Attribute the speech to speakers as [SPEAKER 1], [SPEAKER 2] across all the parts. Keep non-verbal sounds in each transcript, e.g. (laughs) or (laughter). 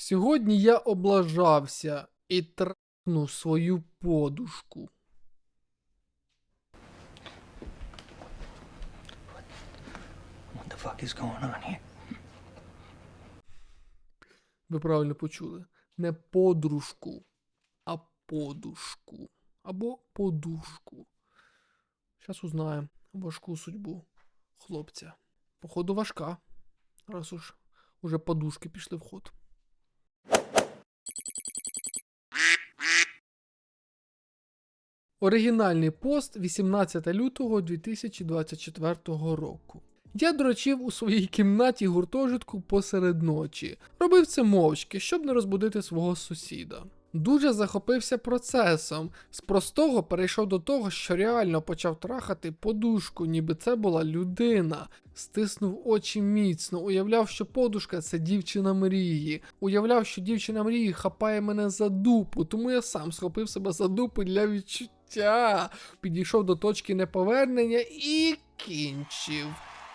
[SPEAKER 1] Сьогодні я облажався і трахну свою подушку.
[SPEAKER 2] What the fuck is going on here?
[SPEAKER 1] Ви правильно почули. Не подружку, а подушку. Або подушку. Зараз узнаємо важку судьбу хлопця. Походу важка. Раз уж уже подушки пішли в ход. Оригінальний пост 18 лютого 2024 року. Я дрочив у своїй кімнаті гуртожитку посеред ночі. Робив це мовчки, щоб не розбудити свого сусіда. Дуже захопився процесом. З простого перейшов до того, що реально почав трахати подушку, ніби це була людина. Стиснув очі міцно, уявляв, що подушка це дівчина мрії. Уявляв, що дівчина мрії хапає мене за дупу, тому я сам схопив себе за дупу для відчуття. Підійшов до точки неповернення і кінчив.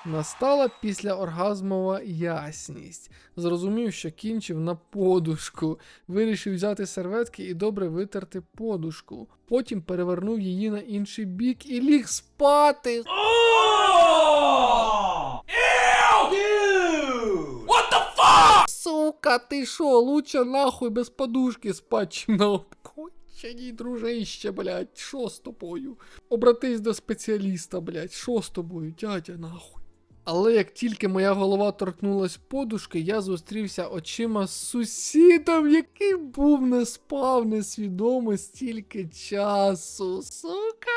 [SPEAKER 1] Настала після оргазмова ясність. Зрозумів, що кінчив на подушку. Вирішив взяти серветки і добре витерти подушку. Потім перевернув її на інший бік і ліг спати. Сука, ти шо, лучше нахуй без подушки спать, чим на обконченій, дружище, блядь, шо з тобою? Обратись до спеціаліста, блядь, шо з тобою, дядя, нахуй. Але як тільки моя голова торкнулась подушки, я зустрівся очима з сусідом, який був не спав несвідомо стільки часу. Сука!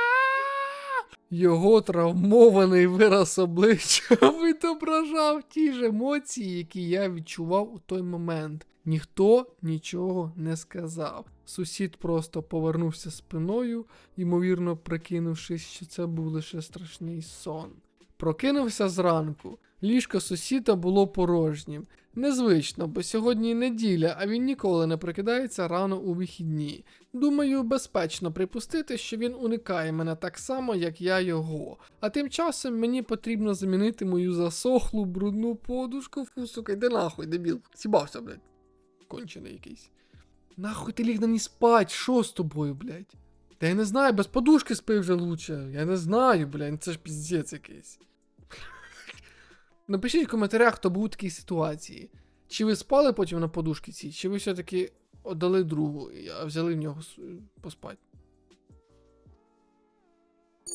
[SPEAKER 1] Його травмований вираз обличчя (laughs) відображав ті ж емоції, які я відчував у той момент. Ніхто нічого не сказав. Сусід просто повернувся спиною, ймовірно прикинувшись, що це був лише страшний сон. Прокинувся зранку. Ліжко сусіда було порожнім. Незвично, бо сьогодні неділя, а він ніколи не прокидається рано у вихідні. Думаю, безпечно припустити, що він уникає мене так само, як я його. А тим часом мені потрібно замінити мою засохлу брудну подушку. Фу, сука, йди нахуй, дебіл. Сібався, блядь. Кончений якийсь. Нахуй ти ліг на ній спать, що з тобою, блядь? Та я не знаю, без подушки спи вже лучше. Я не знаю, блядь, це ж піздець якийсь. Напишіть в коментарях, хто був у такій ситуації. Чи ви спали потім на подушки цій, чи ви все-таки отдали другу, а взяли в нього поспати.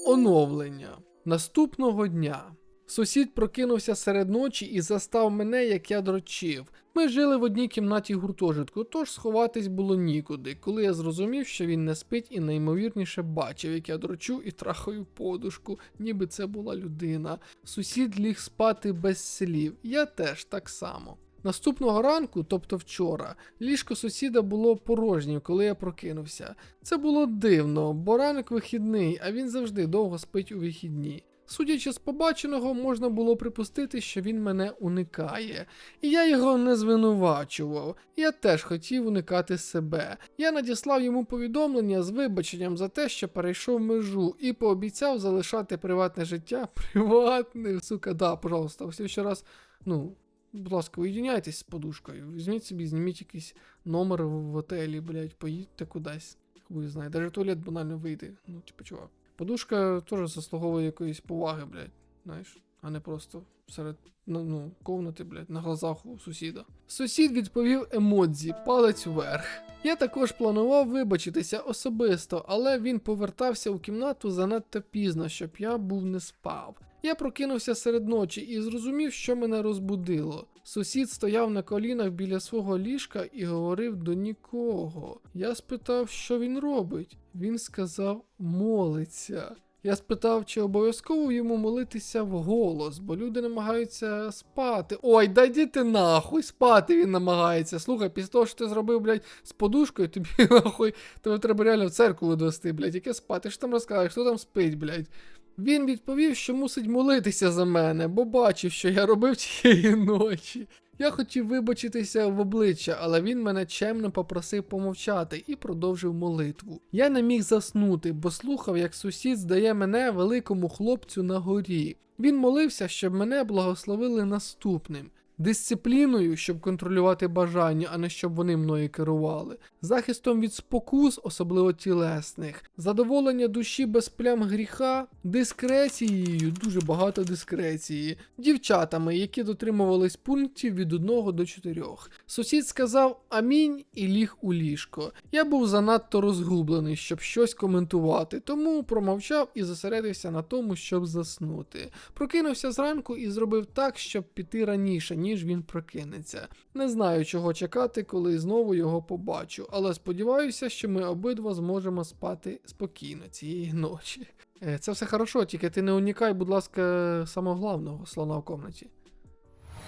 [SPEAKER 1] Оновлення. Наступного дня. Сусід прокинувся серед ночі і застав мене, як я дрочив. Ми жили в одній кімнаті гуртожитку, тож сховатись було нікуди, коли я зрозумів, що він не спить і наймовірніше бачив, як я дрочу і трахаю подушку, ніби це була людина. Сусід ліг спати без слів, я теж так само. Наступного ранку, тобто вчора, ліжко сусіда було порожнім, коли я прокинувся. Це було дивно, бо ранок вихідний, а він завжди довго спить у вихідні. Судячи з побаченого, можна було припустити, що він мене уникає. І я його не звинувачував. Я теж хотів уникати себе. Я надіслав йому повідомлення з вибаченням за те, що перейшов межу, і пообіцяв залишати приватне життя (laughs) приватним. Сука, да, пожалуйста, всі ще раз, ну. Будь ласка, уєдиняйтесь з подушкою. Візьміть собі, зніміть якийсь номер в готелі, блядь, поїдьте кудись. Хуй знає. Даже туалет банально вийде. Ну, типу, чувак. Подушка теж заслуговує якоїсь поваги, блядь, знаєш, а не просто серед ну, ну, комнати, блядь, на глазах у сусіда. Сусід відповів емодзі, палець вверх. Я також планував вибачитися особисто, але він повертався у кімнату занадто пізно, щоб я був не спав. Я прокинувся серед ночі і зрозумів, що мене розбудило. Сусід стояв на колінах біля свого ліжка і говорив до нікого. Я спитав, що він робить. Він сказав молиться. Я спитав, чи обов'язково йому молитися вголос, бо люди намагаються спати. Ой, дай діти нахуй, спати він намагається. Слухай, після того, що ти зробив, блядь, з подушкою, тобі (laughs) нахуй, тебе треба реально в церкву відвести, блядь, яке спати? Що там розкажеш, хто там спить, блядь? Він відповів, що мусить молитися за мене, бо бачив, що я робив тієї ночі. Я хотів вибачитися в обличчя, але він мене чемно попросив помовчати і продовжив молитву. Я не міг заснути, бо слухав, як сусід здає мене великому хлопцю на горі. Він молився, щоб мене благословили наступним. Дисципліною, щоб контролювати бажання, а не щоб вони мною керували, захистом від спокус, особливо тілесних, задоволення душі без плям гріха, дискрецією, дуже багато дискреції, дівчатами, які дотримувались пунктів від 1 до 4. Сусід сказав амінь і ліг у ліжко. Я був занадто розгублений, щоб щось коментувати, тому промовчав і зосередився на тому, щоб заснути. Прокинувся зранку і зробив так, щоб піти раніше, ніж він прокинеться. Не знаю, чого чекати, коли знову його побачу, але сподіваюся, що ми обидва зможемо спати спокійно цієї ночі. Е, Це все хорошо, тільки ти не унікай, будь ласка, самого главного слона в комнаті.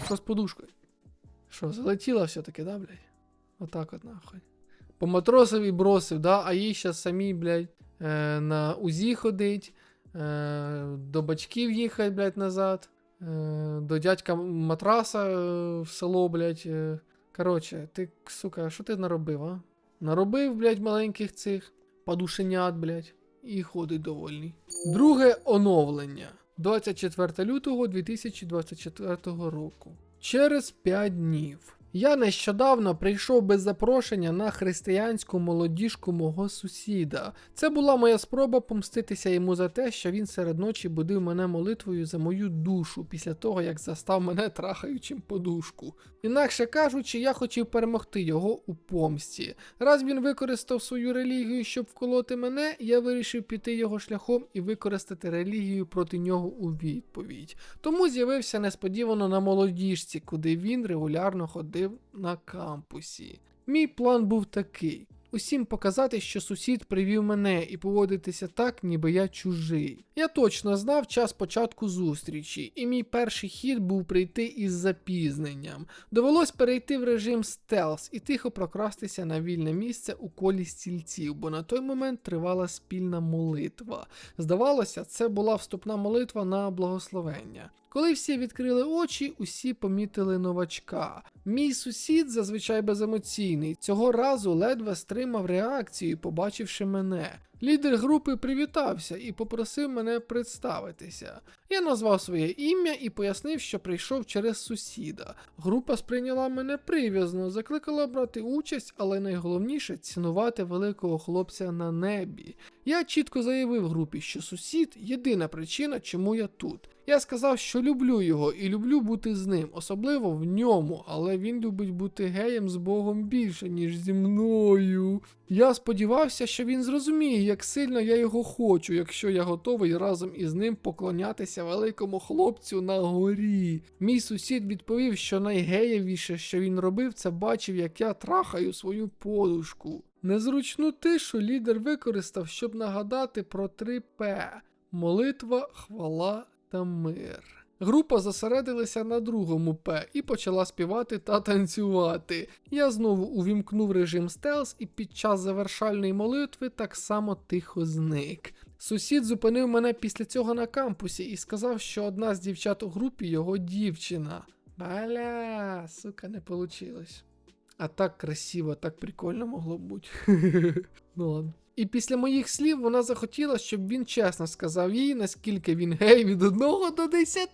[SPEAKER 1] Що з подушкою? Що, залетіла все-таки, да, блядь? Отак от нахуй. По матросові бросив, да, а їй щас самі, блядь, е, на УЗІ ходить, е, до батьків їхать, блядь, назад, до дядька матраса е, в село, блядь. Коротше, ти, сука, що ти наробив, а? Наробив, блядь, маленьких цих подушенят, блядь, і ходить довольний. Друге оновлення. 24 лютого 2024 року. Через 5 днів. Я нещодавно прийшов без запрошення на християнську молодіжку мого сусіда. Це була моя спроба помститися йому за те, що він серед ночі будив мене молитвою за мою душу після того, як застав мене трахаючим подушку. Інакше кажучи, я хотів перемогти його у помсті. Раз він використав свою релігію, щоб вколоти мене, я вирішив піти його шляхом і використати релігію проти нього у відповідь. Тому з'явився несподівано на молодіжці, куди він регулярно ходив на кампусі. Мій план був такий. Усім показати, що сусід привів мене і поводитися так, ніби я чужий. Я точно знав час початку зустрічі, і мій перший хід був прийти із запізненням. Довелось перейти в режим стелс і тихо прокрастися на вільне місце у колі стільців, бо на той момент тривала спільна молитва. Здавалося, це була вступна молитва на благословення. Коли всі відкрили очі, усі помітили новачка. Мій сусід, зазвичай беземоційний, цього разу ледве стримав реакцію, побачивши мене. Лідер групи привітався і попросив мене представитися. Я назвав своє ім'я і пояснив, що прийшов через сусіда. Група сприйняла мене прив'язно, закликала брати участь, але найголовніше цінувати великого хлопця на небі. Я чітко заявив групі, що сусід єдина причина, чому я тут. Я сказав, що люблю його і люблю бути з ним, особливо в ньому, але він любить бути геєм з Богом більше, ніж зі мною. Я сподівався, що він зрозуміє, як сильно я його хочу, якщо я готовий разом із ним поклонятися великому хлопцю на горі. Мій сусід відповів, що найгеєвіше, що він робив, це бачив, як я трахаю свою подушку. Незручну тишу лідер використав, щоб нагадати про 3П молитва, хвала та мир. Група зосередилася на другому П і почала співати та танцювати. Я знову увімкнув режим стелс і під час завершальної молитви так само тихо зник. Сусід зупинив мене після цього на кампусі і сказав, що одна з дівчат у групі його дівчина. Бля, сука, не получилось. А так красиво, так прикольно могло б бути. (laughs) ну ладно. І після моїх слів вона захотіла, щоб він чесно сказав їй, наскільки він гей від 1 до 10.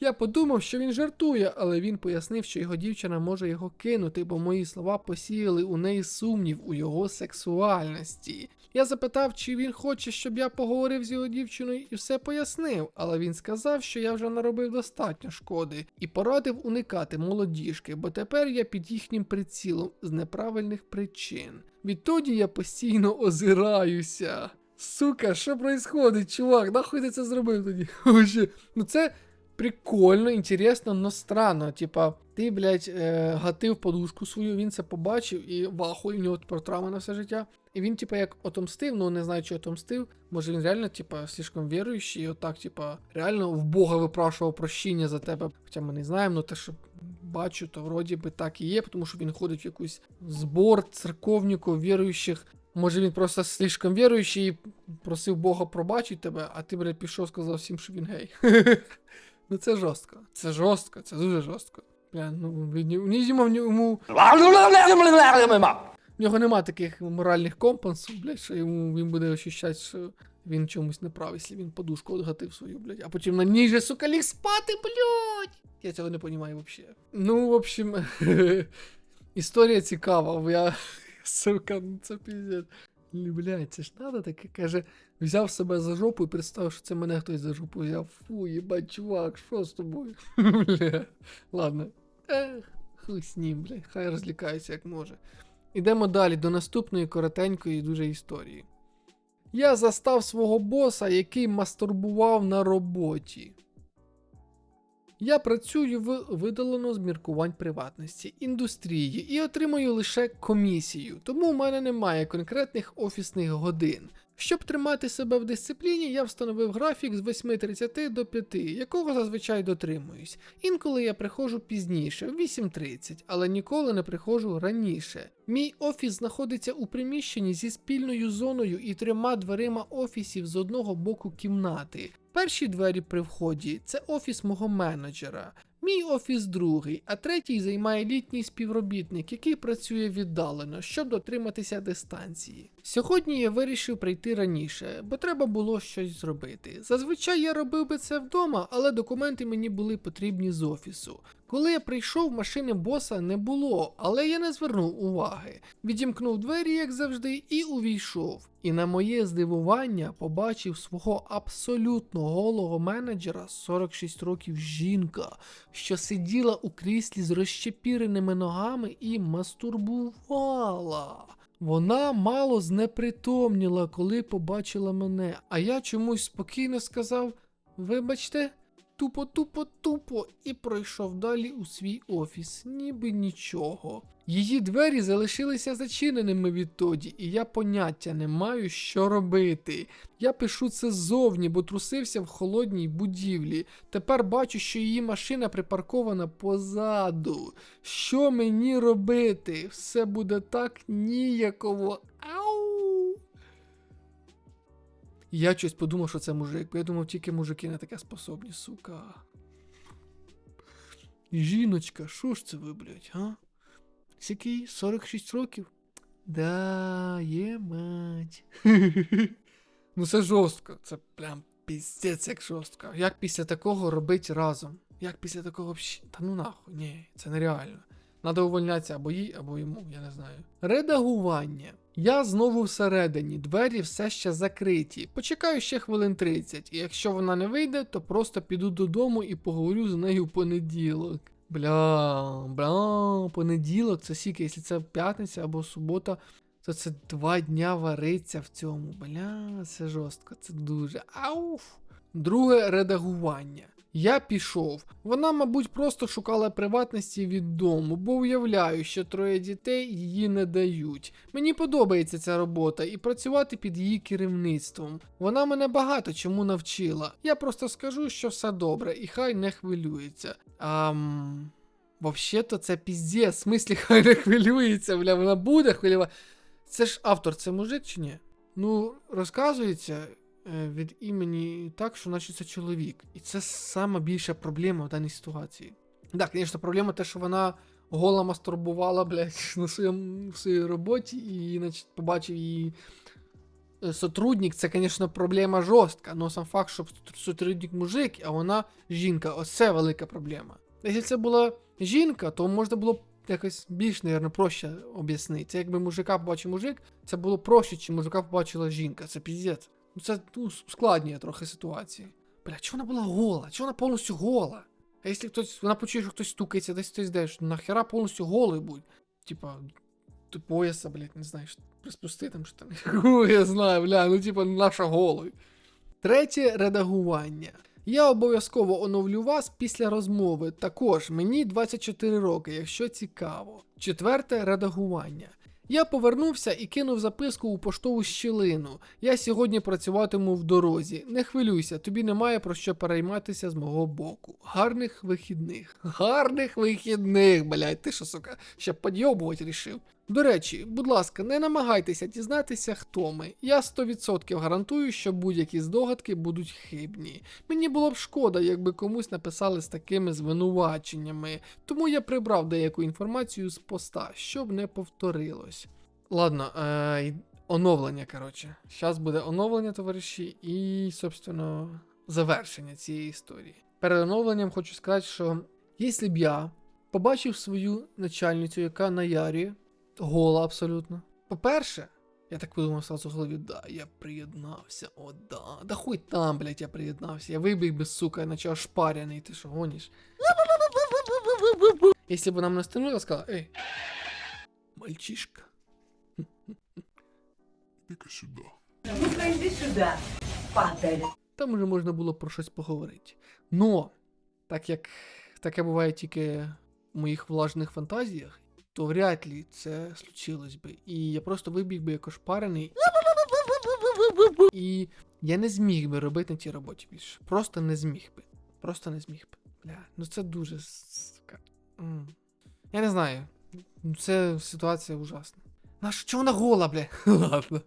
[SPEAKER 1] Я подумав, що він жартує, але він пояснив, що його дівчина може його кинути, бо мої слова посіяли у неї сумнів у його сексуальності. Я запитав, чи він хоче, щоб я поговорив з його дівчиною і все пояснив, але він сказав, що я вже наробив достатньо шкоди і порадив уникати молодіжки, бо тепер я під їхнім прицілом з неправильних причин. Відтоді я постійно озираюся. Сука, що происходить, чувак? Нахуй ти це зробив тоді? (laughs) Ну це прикольно, інтересно, но странно. Типа, ти, блядь, е, гатив подушку свою, він це побачив і вахуй, в нього тепер на все життя. І він, типа, як отомстив, ну не знаю, чи отомстив. Може він реально, типа, слишком віруючий, і отак, типа, реально в Бога випрашував прощення за тебе. Хоча ми не знаємо, ну те, що бачу, то вроді би так і є, тому що він ходить в якийсь збор церковників, віруючих. Може він просто слишком віруючий і просив Бога пробачити тебе, а ти, блядь, пішов, сказав всім, що він гей. (laughs) ну це жорстко. Це жорстко, це дуже жорстко. Бля, ну він йому, йому в нього нема таких моральних компансів, блядь, що йому він буде ощущати, що Він чомусь не прав, якщо він подушку отгатив свою, блядь, а потім на ній же, сука, ліг спати, блядь! Я цього не розумію взагалі. Ну, в общем, (laughs) історія цікава, я, (laughs) сука, ну це піздець. Блядь, це ж надо таке, каже, взяв себе за жопу і представив, що це мене хтось за жопу взяв. Фу, їбать, чувак, що з тобою? (laughs) Бля. Ладно. Ех, хуй з ним, хай розлікається як може. Ідемо далі до наступної коротенької дуже історії. Я застав свого боса, який мастурбував на роботі. Я працюю в видалено з міркувань приватності індустрії і отримую лише комісію, тому у мене немає конкретних офісних годин. Щоб тримати себе в дисципліні, я встановив графік з 8.30 до 5, якого зазвичай дотримуюсь. Інколи я приходжу пізніше, в 8.30, але ніколи не приходжу раніше. Мій офіс знаходиться у приміщенні зі спільною зоною і трьома дверима офісів з одного боку кімнати. Перші двері при вході це офіс мого менеджера. Мій офіс другий, а третій займає літній співробітник, який працює віддалено, щоб дотриматися дистанції. Сьогодні я вирішив прийти раніше, бо треба було щось зробити. Зазвичай я робив би це вдома, але документи мені були потрібні з офісу. Коли я прийшов, машини боса не було, але я не звернув уваги. Відімкнув двері, як завжди, і увійшов. І на моє здивування побачив свого абсолютно голого менеджера 46 років жінка, що сиділа у кріслі з розщепіреними ногами і мастурбувала. Вона мало знепритомніла, коли побачила мене, а я чомусь спокійно сказав: Вибачте, тупо, тупо, тупо, і пройшов далі у свій офіс, ніби нічого. Її двері залишилися зачиненими відтоді, і я поняття не маю, що робити. Я пишу це ззовні, бо трусився в холодній будівлі. Тепер бачу, що її машина припаркована позаду. Що мені робити? Все буде так ніяково. Я щось подумав, що це мужик, бо я думав, тільки мужики на таке способні, сука. Жіночка, що ж це ви, блядь, а? Сякий 46 років? Да, є мать. (laughs) ну це жорстко, це прям піздець як жорстко. Як після такого робити разом? Як після такого взагалі? Та ну нахуй, ні, це нереально. Надо увольнятися або їй, або йому, я не знаю. Редагування. Я знову всередині, двері все ще закриті. Почекаю ще хвилин 30, і якщо вона не вийде, то просто піду додому і поговорю з нею в понеділок. Бля, бля, понеділок, це скільки, якщо це п'ятниця або субота, то це два дня вариться в цьому. Бля, це жорстко, це дуже. Ауф. Друге редагування. Я пішов. Вона, мабуть, просто шукала приватності від дому, бо уявляю, що троє дітей її не дають. Мені подобається ця робота і працювати під її керівництвом. Вона мене багато чому навчила. Я просто скажу, що все добре, і хай не хвилюється. Ам... Взагалі-то це піздець, в смислі хай не хвилюється, бля, вона буде хвилювати. Це ж автор, це мужик чи ні? Ну, розказується від імені так, що наче це чоловік. І це сама більша проблема в даній ситуації. Так, звісно, проблема те, що вона гола мастурбувала, блядь, (laughs) на своєму в своїй роботі, і значить, побачив її е, сотрудник, це, звісно, проблема жорстка. але сам факт, що сотрудник мужик, а вона жінка, оце велика проблема. Якщо це була жінка, то можна було б якось більш, мабуть, проще об'яснити. Це якби мужика побачив мужик, це було проще, чи мужика побачила жінка. Це піздець. Ну це ну, ускладнює трохи ситуації. Бля, чого вона була гола? Чого вона повністю гола? А якщо хтось, вона почує, що хтось стукається, десь хтось що нахера повністю голий будь? Типа, до пояса, блядь, не знаю, приспусти там штани. Ху, (laughs) я знаю, бля, ну типа наша голий. Третє редагування. Я обов'язково оновлю вас після розмови. Також мені 24 роки, якщо цікаво. Четверте редагування. Я повернувся і кинув записку у поштову щілину. Я сьогодні працюватиму в дорозі. Не хвилюйся, тобі немає про що перейматися з мого боку. Гарних вихідних. Гарних вихідних, блядь, ти що, сука, ще подйобувати рішив. До речі, будь ласка, не намагайтеся дізнатися, хто ми. Я 100% гарантую, що будь-які здогадки будуть хибні. Мені було б шкода, якби комусь написали з такими звинуваченнями, тому я прибрав деяку інформацію з поста, щоб не повторилось. Ладно, е, оновлення, коротше. Зараз буде оновлення, товариші, і, собственно, завершення цієї історії. Перед оновленням хочу сказати, що якщо б я побачив свою начальницю, яка наярює, гола абсолютно. По-перше, я так подумав сразу в голові, да, я приєднався, о, да. Да хуй там, блядь, я приєднався. Я вибіг би, сука, наче ошпаряний, ти що гониш? Якщо б вона мене стягнула, сказала, ей, мальчишка.
[SPEAKER 3] Иди-ка сюда.
[SPEAKER 4] Ну-ка иди сюда, падаль.
[SPEAKER 1] Там уже можна було про щось поговорити. Но, так як таке буває тільки в моїх влажних фантазіях, то вряд ли це случилось би. І я просто вибіг би як ошпарений. І я не зміг би робити на тій роботі більше. Просто не зміг би. Просто не зміг би. Бля, ну це дуже. Я не знаю. Це ситуація ужасна. Нащо чого вона гола, бля? Ладно.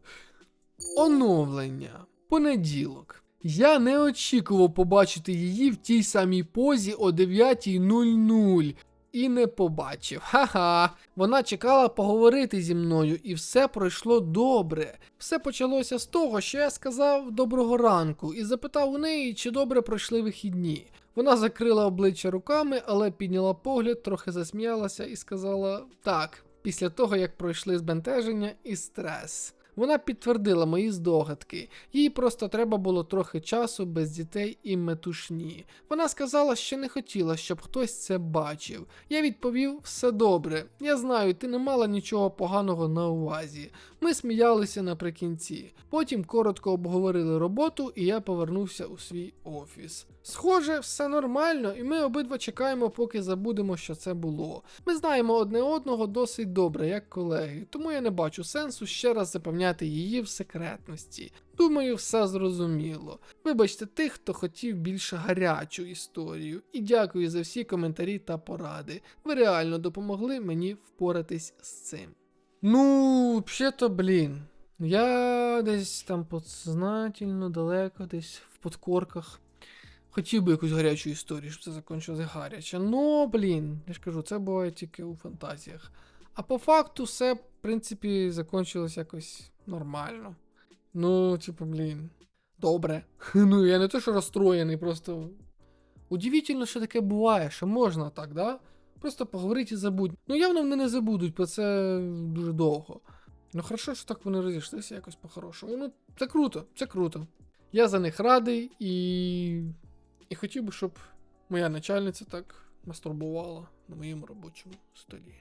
[SPEAKER 1] Оновлення. Понеділок. Я не очікував побачити її в тій самій позі о 9.00. І не побачив. Ха-ха. Вона чекала поговорити зі мною, і все пройшло добре. Все почалося з того, що я сказав доброго ранку і запитав у неї, чи добре пройшли вихідні. Вона закрила обличчя руками, але підняла погляд, трохи засміялася і сказала так, після того як пройшли збентеження і стрес. Вона підтвердила мої здогадки. Їй просто треба було трохи часу без дітей і метушні. Вона сказала, що не хотіла, щоб хтось це бачив. Я відповів: все добре. Я знаю, ти не мала нічого поганого на увазі. Ми сміялися наприкінці. Потім коротко обговорили роботу, і я повернувся у свій офіс. Схоже, все нормально, і ми обидва чекаємо, поки забудемо, що це було. Ми знаємо одне одного досить добре, як колеги, тому я не бачу сенсу ще раз запевняти її в секретності. Думаю, все зрозуміло. Вибачте тих, хто хотів більш гарячу історію, і дякую за всі коментарі та поради. Ви реально допомогли мені впоратись з цим. Ну, взагалі-то, блін. Я десь там подсознательно, далеко, десь в подкорках. Хотів би якусь гарячу історію, щоб це закінчилося гаряче. Ну, блін, я ж кажу, це буває тільки у фантазіях. А по факту все, в принципі, закінчилось якось нормально. Ну, типу, блін. Добре. (laughs) Ну, я не то, що розстроєний, просто. Удивительно, що таке буває, що можна так, да? Просто поговорити і забудь. Ну, явно вони не забудуть, про це дуже довго. Ну, хорошо, що так вони розійшлися якось по-хорошому. Ну, це круто, це круто. Я за них радий і. І хотів би, щоб моя начальниця так мастурбувала на моєму робочому столі.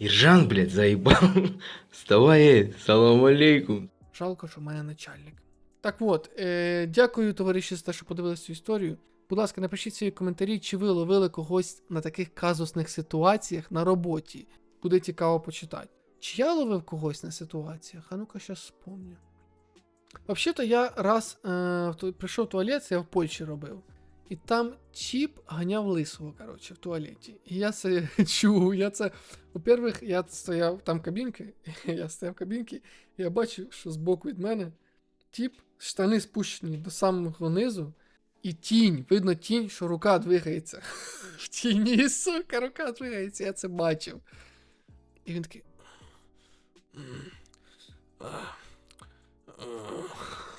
[SPEAKER 5] Ержан, блядь, заебал. Вставай, салам алейкум.
[SPEAKER 1] Жалко, що в мене начальник. Так от, е, дякую, товариші, за те, що подивилися цю історію. Будь ласка, напишіть свої коментарі, чи ви ловили когось на таких казусних ситуаціях на роботі. Буде цікаво почитати. Чи я ловив когось на ситуаціях? А ну-ка, щас спомню. Взагалі-то я раз е, прийшов в туалет, це я в Польщі робив. І там чіп ганяв лисого, коротше, в туалеті. І я це (laughs) чув. Я це. По-перше, я стояв там кабінки, (laughs) я стояв в кабінці, і я бачу, що збоку від мене тіп, штани спущені до самого низу, і тінь, видно тінь, що рука двигається. (laughs) В тіні, сука, рука двигається, я це бачив. І він такий. «М, а, а».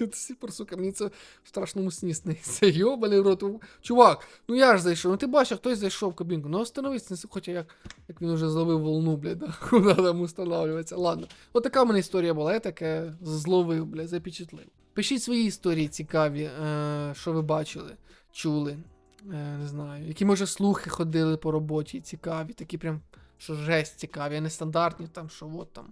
[SPEAKER 1] Я до сих пор, сука, мені це в страшному сні сниться. Йобаний рот. Чувак, ну я ж зайшов. Ну ти бачив, хтось зайшов в кабінку. Ну остановись, хоча як, як він уже зловив волну, блядь, да? (laughs) куди там устанавливається. Ладно. От така в мене історія була, я таке зловив, блядь, запечатлив. Пишіть свої історії цікаві, е, що ви бачили, чули. Е, не знаю, які, може, слухи ходили по роботі, цікаві, такі прям, що жесть цікаві, а не стандартні, там, що от там.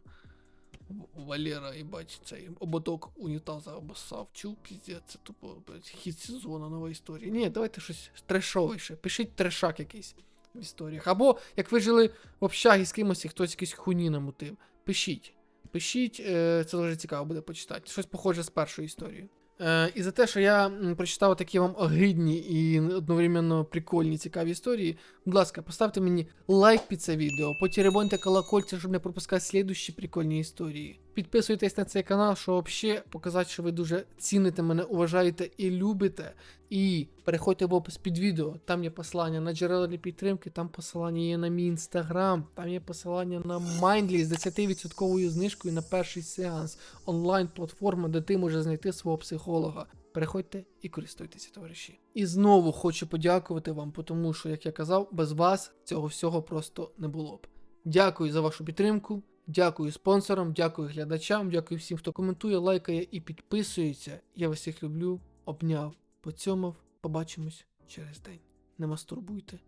[SPEAKER 1] Валера, їбать, цей ободок унітаза обоссав. Чув, піздець, це тупо блядь, хід сезону нова історія. Ні, давайте щось трешовіше. Пишіть трешак якийсь в історіях. Або як ви жили в общагі з кимось і хтось якийсь хуні намутив. Пишіть. Пишіть, е, це дуже цікаво буде почитати. Щось похоже з першої історії. Е, і за те, що я прочитав такі вам огидні і одновременно прикольні цікаві історії, будь ласка, поставте мені лайк під це відео, потеребоньте колокольця, щоб не пропускати слідущі прикольні історії. Підписуйтесь на цей канал, щоб ще показати, що ви дуже ціните мене, уважаєте і любите. І переходьте в опис під відео. Там є посилання на джерела для підтримки, там посилання є на мій інстаграм, там є посилання на Mindly з 10% знижкою на перший сеанс. Онлайн-платформа, де ти можеш знайти свого психолога. Переходьте і користуйтеся, товариші. І знову хочу подякувати вам, тому що, як я казав, без вас цього всього просто не було б. Дякую за вашу підтримку. Дякую спонсорам, дякую глядачам, дякую всім, хто коментує, лайкає і підписується. Я вас всіх люблю, обняв, поцьомав. Побачимось через день. Не мастурбуйте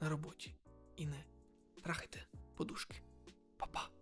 [SPEAKER 1] на роботі і не трахайте подушки. Па-па.